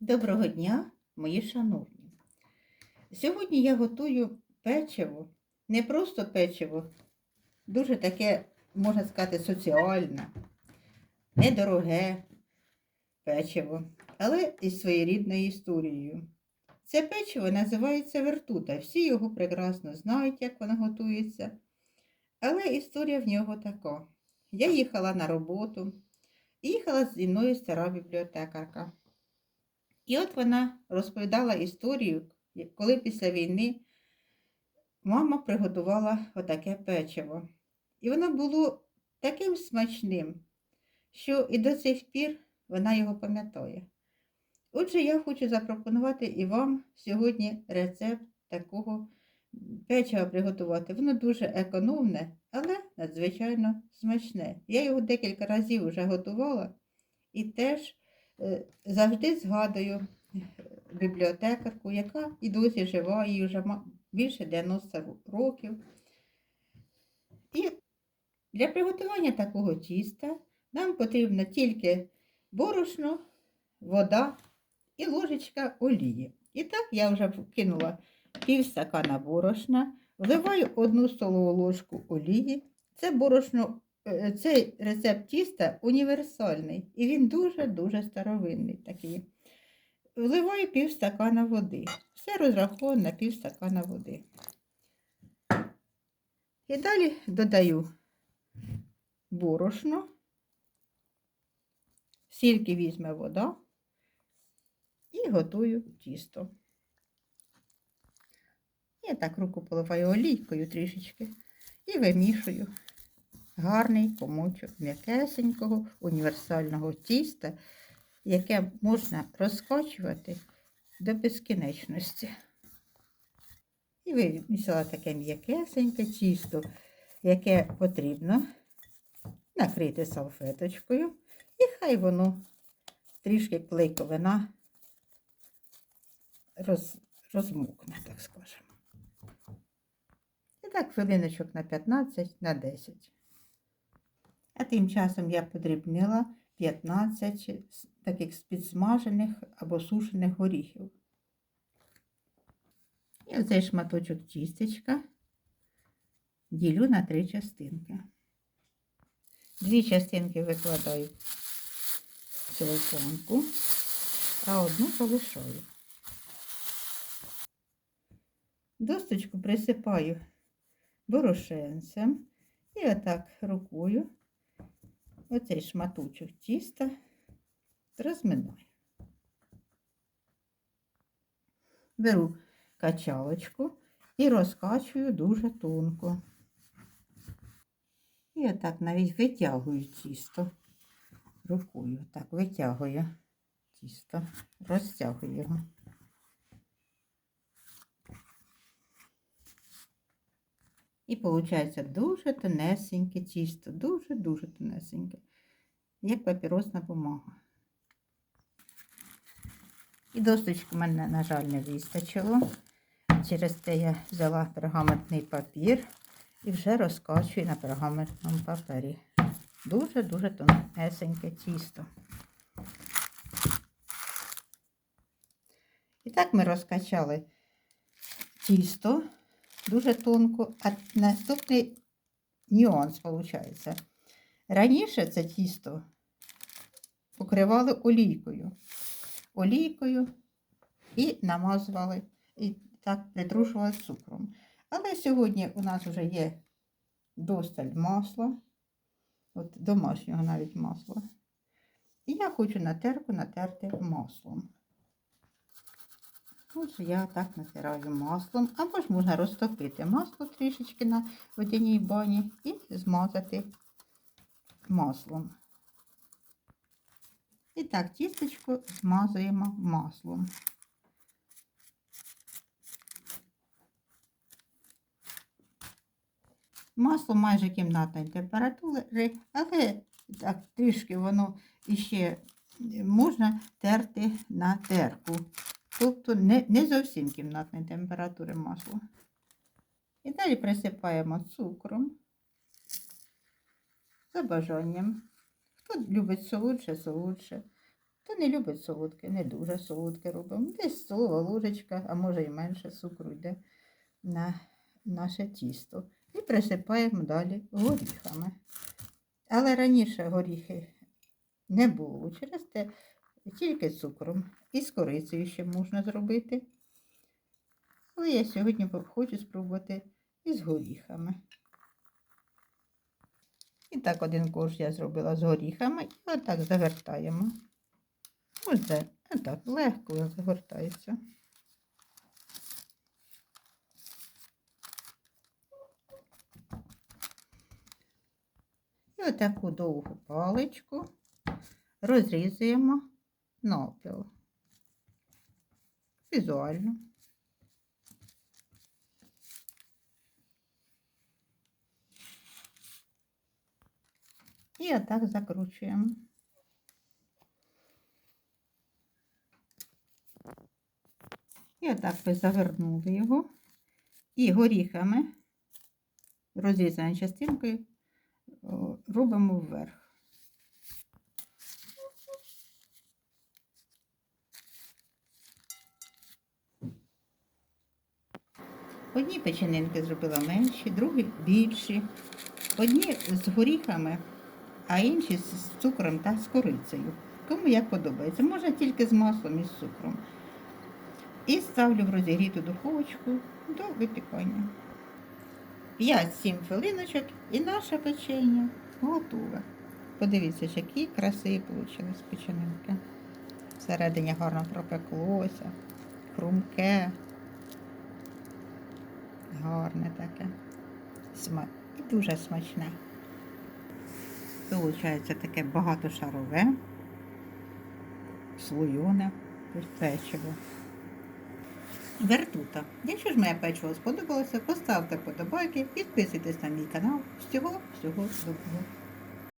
Доброго дня, мої шановні. Сьогодні я готую печиво, не просто печиво, дуже таке, можна сказати, соціальне, недороге печиво, але із своєрідною історією. Це печиво називається вертута. Всі його прекрасно знають, як воно готується. Але історія в нього така. Я їхала на роботу, їхала зі мною стара бібліотекарка. І от вона розповідала історію, коли після війни мама приготувала отаке печиво. І воно було таким смачним, що і до цих пір вона його пам'ятає. Отже, я хочу запропонувати і вам сьогодні рецепт такого печива приготувати. Воно дуже економне, але надзвичайно смачне. Я його декілька разів вже готувала і теж завжди згадую е, бібліотекарку, яка і досі жива, їй вже більше 90 років. І для приготування такого тіста нам потрібно тільки борошно, вода і ложечка олії. І так я вже кинула пів стакана борошна, вливаю одну столову ложку олії. Це борошно Е, цей рецепт тіста універсальний і він дуже-дуже старовинний такий. Вливаю пів стакана води. Все розраховано на пів стакана води. І далі додаю борошно, скільки візьме вода і готую тісто. Я так руку поливаю олійкою трішечки і вимішую гарний комочок м'якесенького універсального тіста, яке можна розкачувати до безкінечності. І вимісила таке м'якесеньке тісто, яке потрібно накрити салфеточкою, і хай воно трішки клейковина роз, розмокне, так скажемо. І так хвилиночок на 15 на 10. А тим часом я подрібнила 15 с- таких підсмажених або сушених горіхів. І оцей шматочок тістечка ділю на три частинки. Дві частинки викладаю в силиконку, а одну залишаю. Досточку присипаю борошенцем і отак рукою оцей шматочок тіста розминаю. Беру качалочку і розкачую дуже тонко. І отак навіть витягую тісто рукою. Так, витягую тісто, розтягую його. І виходить дуже тонесеньке тісто, дуже-дуже тонесеньке, як папіросна бумага. І досточки в мене, на жаль, не вистачило. Через те я взяла пергаментний папір і вже розкачую на пергаментному папері. Дуже-дуже тонесеньке тісто. І так ми розкачали тісто дуже тонко. А наступний нюанс виходить. Раніше це тісто покривали олійкою. Олійкою і намазували, і так притрушували цукром. Але сьогодні у нас вже є досталь масла, от домашнього навіть масла. І я хочу на терку натерти маслом. Отже, я так натираю маслом, або ж можна розтопити масло трішечки на водяній бані і змазати маслом. І так, тістечко змазуємо маслом. Масло майже кімнатної температури, але так трішки воно іще можна терти на терку. Тобто не, не зовсім кімнатної температури масло. І далі присипаємо цукром за бажанням. Хто любить солодше, солодше. Хто не любить солодке, не дуже солодке робимо. Десь столова ложечка, а може і менше цукру йде на наше тісто. І присипаємо далі горіхами. Але раніше горіхи не було через те тільки цукром. І з корицею ще можна зробити. Але я сьогодні хочу спробувати із горіхами. І так один корж я зробила з горіхами і отак завертаємо. Ось так, отак, легко загортається. І отаку довгу паличку розрізуємо навпіл. Візуально. І отак закручуємо. І отак ви завернули його. І горіхами, розрізаною частинкою, робимо вверх. Одні печенинки зробила менші, другі більші. Одні з горіхами, а інші з цукром та з корицею. Кому як подобається. Можна тільки з маслом і з цукром. І ставлю в розігріту духовочку до випікання. 5-7 хвилиночок і наше печення готове. Подивіться, які красиві вийшли печенинки. Всередині гарно пропеклося, хрумке, гарне таке. Сма... І дуже смачне. Получається таке багатошарове, слойоне печиво. Вертута. Якщо ж моє печиво сподобалося, поставте подобайки, підписуйтесь на мій канал. Всього, всього доброго.